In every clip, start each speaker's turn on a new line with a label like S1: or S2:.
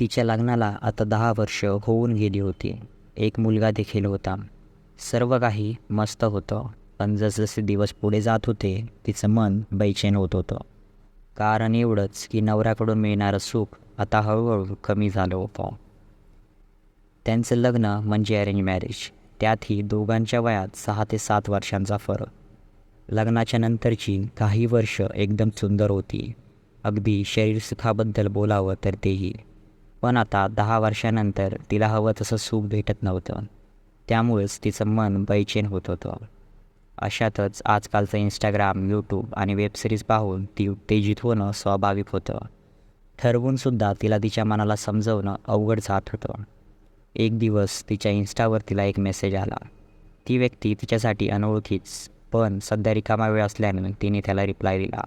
S1: तिच्या लग्नाला आता दहा वर्ष होऊन गेली होती. एक मुलगा देखील होता. सर्व काही मस्त होतं. पण जसजसे दिवस पुढे जात होते तिचं मन बैचेन होत होतं. कारण एवढंच की नवऱ्याकडून मिळणारं सुख आता हळूहळू कमी झालं होतं. त्यांचं लग्न म्हणजे अरेंज मॅरेज त्यातही दोघांच्या वयात सहा ते सात वर्षांचा फरक. लग्नाच्या नंतरची काही वर्ष एकदम सुंदर होती. अगदी शरीरसुखाबद्दल बोलावं तर तेही. पण आता दहा वर्षानंतर तिला हवं तसं सुख भेटत नव्हतं. त्यामुळेच तिचं मन बैचेन होत होतं. अशातच आजकालचं इंस्टाग्राम यूट्यूब आणि वेबसिरीज पाहून ती उत्तेजित होणं स्वाभाविक होतं. ठरवूनसुद्धा तिला तिच्या मनाला समजवणं अवघड जात होतं. एक दिवस तिच्या इन्स्टावर तिला एक मेसेज आला. ती व्यक्ती तिच्यासाठी अनोळखीच पण सध्या रिकामा वेळ असल्याने तिने त्याला रिप्लाय दिला.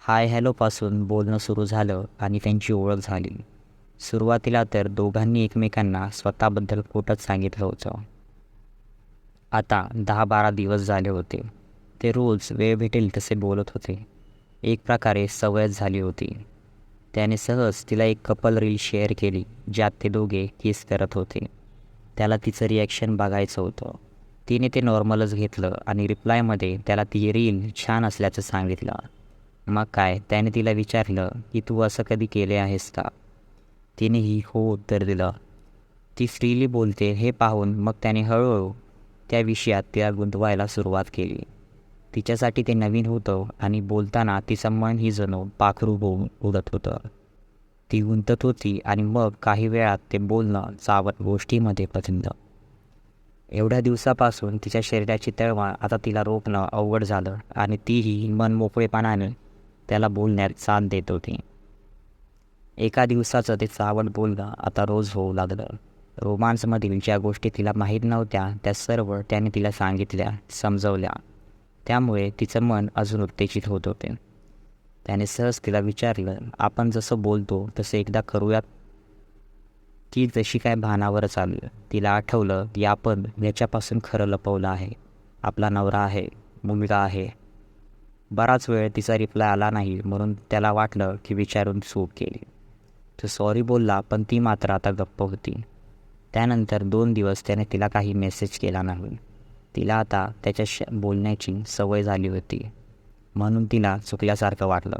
S1: हाय हॅलोपासून बोलणं सुरू झालं आणि त्यांची ओळख झाली. सुरुवातीला तर दोघांनी एकमेकांना स्वतःबद्दल खोटंच सांगितलं होतं. आता दहा बारा दिवस झाले होते. ते रोज वेळ भेटेल तसे बोलत होते. एक प्रकारे सवयच झाली होती. त्याने सहज तिला एक कपल रील शेअर केली ज्यात ते दोघे किस करत होते. त्याला तिचं रिॲक्शन बघायचं होतं. तिने ते नॉर्मलच घेतलं आणि रिप्लायमध्ये त्याला ती रील छान असल्याचं सांगितलं. मग काय त्याने तिला विचारलं की तू असं कधी केले आहेस का? तिनेही हो उत्तर दिलं. ती फ्रीली बोलते हे पाहून मग त्याने हळूहळू त्या विषयात तिला गुंतवायला सुरुवात केली. तिच्यासाठी ते नवीन होतं आणि बोलताना तिचं मन ही जणू पाखरू होऊन उडत होतं. ती गुंतत होती आणि मग काही वेळात ते बोलणं चावत गोष्टीमध्ये बदललं एवढ्या दिवसापासून तिच्या शरीराची तळमळ आता तिला रोखणं अवघड झालं आणि तीही मन मोकळेपणाने त्याला बोलण्यात साथ देत होती. एका दिवसाचं ते चावट बोलणं आता रोज होऊ लागलं. रोमांसमधील ज्या गोष्टी तिला माहीत नव्हत्या त्या सर्व त्याने तिला सांगितल्या समजवल्या. त्यामुळे तिचं मन अजून उत्तेजित होत होते. त्याने सहज तिला विचारलं आपण जसं बोलतो तसं एकदा करूयात? ती जशी काय भानावरच आली तिला आठवलं की आपण याच्यापासून खरं लपवलं आहे. आपला नवरा आहे मुलगा आहे. बराच वेळ तिचा रिप्लाय आला नाही म्हणून त्याला वाटलं की विचारून चूक केली. तो सॉरी बोलला पण ती मात्र आता गप्प होती. त्यानंतर दोन दिवस त्याने तिला काही मेसेज केला नाही. तिला आता त्याच्या श बोलण्याची सवय झाली होती. म्हणून तिला चुकल्यासारखं वाटलं.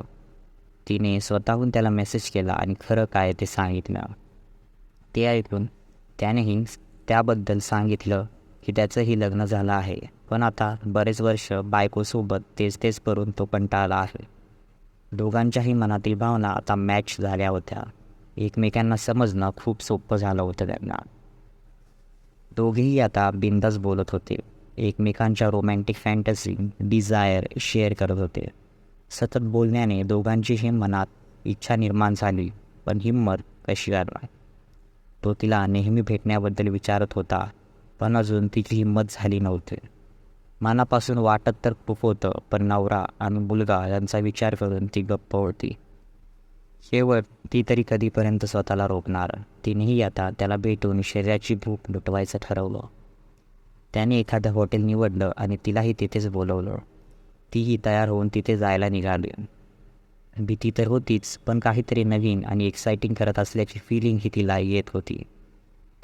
S1: तिने स्वतःहून त्याला मेसेज केला आणि खरं काय ते सांगितलं. ते ऐकून त्यानेही त्याबद्दल सांगितलं की त्याचंही लग्न झालं आहे. पण आता बरेच वर्ष बायकोसोबत तेच तेच करून तो कंटाळला आहे. दोघांच्याही मनातील भावना आता मॅच झाल्या होत्या. एकमेकांना समजणं खूप सोपं झालं होतं त्यांना. दोघेही आता बिंदास बोलत होते. एकमेकांच्या रोमॅन्टिक फॅन्टसी डिझायर शेअर करत होते. सतत बोलण्याने दोघांचीही मनात इच्छा निर्माण झाली पण हिंमत कशी करणार? तो तिला नेहमी भेटण्याबद्दल विचारत होता पण अजून तिची हिंमत झाली नव्हती. मनापासून वाटत तर खूप होतं पण नवरा आणि मुलगा यांचा विचार करून ती गप्प होती. शेवट ती तरी कधीपर्यंत स्वतःला रोखणार? तिनेही आता त्याला भेटून शरीराची भूक लुटवायचं ठरवलं. त्याने एखादं हॉटेल निवडलं आणि तिलाही तिथेच बोलवलं. तीही तयार होऊन तिथे जायला निघाली. भीती तर होतीच पण काहीतरी नवीन आणि एक्साइटिंग करत असल्याची फिलिंग ही तिला येत होती.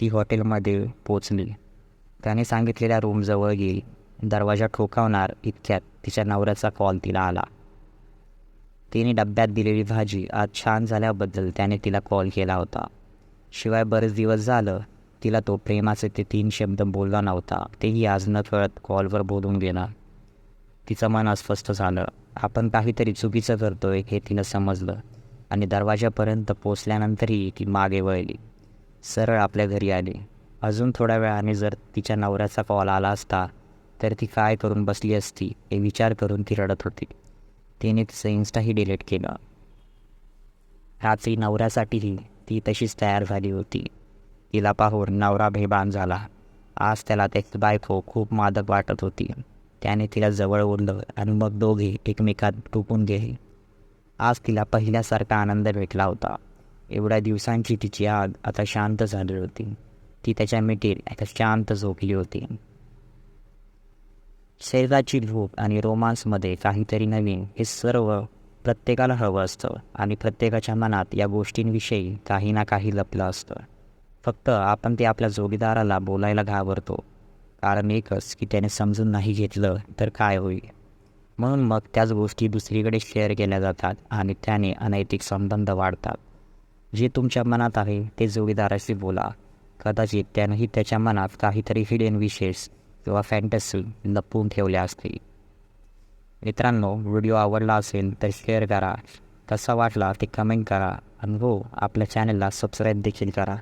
S1: ती हॉटेलमध्ये पोचली. त्याने सांगितलेल्या रूमजवळ गेली दरवाजा ठोकावणार इतक्यात तिच्या नवऱ्याचा कॉल तिला आला. तिने डब्यात दिलेली भाजी आज छान झाल्याबद्दल त्याने तिला कॉल केला होता. शिवाय बरेच दिवस झालं तिला तो प्रेमाचे ते तीन शब्द बोलला नव्हता तेही आज न कळत कॉलवर बोलून गेला. तिचं मन अस्वस्थ झालं. आपण काहीतरी चुकीचं करतोय हे तिनं समजलं आणि दरवाजापर्यंत पोचल्यानंतरही ती मागे वळली. सरळ आपल्या घरी आली. अजून थोड्या वेळाने जर तिच्या नवऱ्याचा कॉल आला असता तर ती काय करून बसली असती हे विचार करून ती रडत होती. तिने तिचं इन्स्टाही डिलीट केलं. रात्री नवऱ्यासाठीही ती तशीच तयार झाली होती. तिला पाहून नवरा बेभान झाला. आज त्याला त्याची बायको खूप मादक वाटत होती. त्याने तिला जवळ ओढलं आणि मग दोघे एकमेकात टोपून गेले. आज तिला पहिल्यासारखा आनंद भेटला होता. एवढ्या दिवसांची तिची आग आता शांत झाली होती. ती त्याच्या मिठीत आता शांत झोपली होती. शरीराची भूक आणि रोमांसमध्ये काहीतरी नवीन हे सर्व प्रत्येकाला हवं असतं आणि प्रत्येकाच्या मनात या गोष्टींविषयी काही ना काही लपलं असतं. फक्त आपण ते आपल्या जोडीदाराला बोलायला घाबरतो. कारण एकच की त्याने समजून नाही घेतलं तर काय होईल? म्हणून मग त्याच गोष्टी दुसरीकडे शेअर केल्या जातात आणि त्याने अनैतिक संबंध वाढतात. जे तुमच्या मनात आहे ते जोडीदाराशी बोला. कदाचित त्यानंही त्याच्या मनात काहीतरी हिडेन विशेष किंवा फॅन्टसी लपवून ठेवल्या असतील. मित्रांनो व्हिडिओ आवडला असेल तर शेअर करा. कसा वाटला ते कमेंट करा. आणि हो आपल्या चॅनलला सबस्क्राईब देखील करा.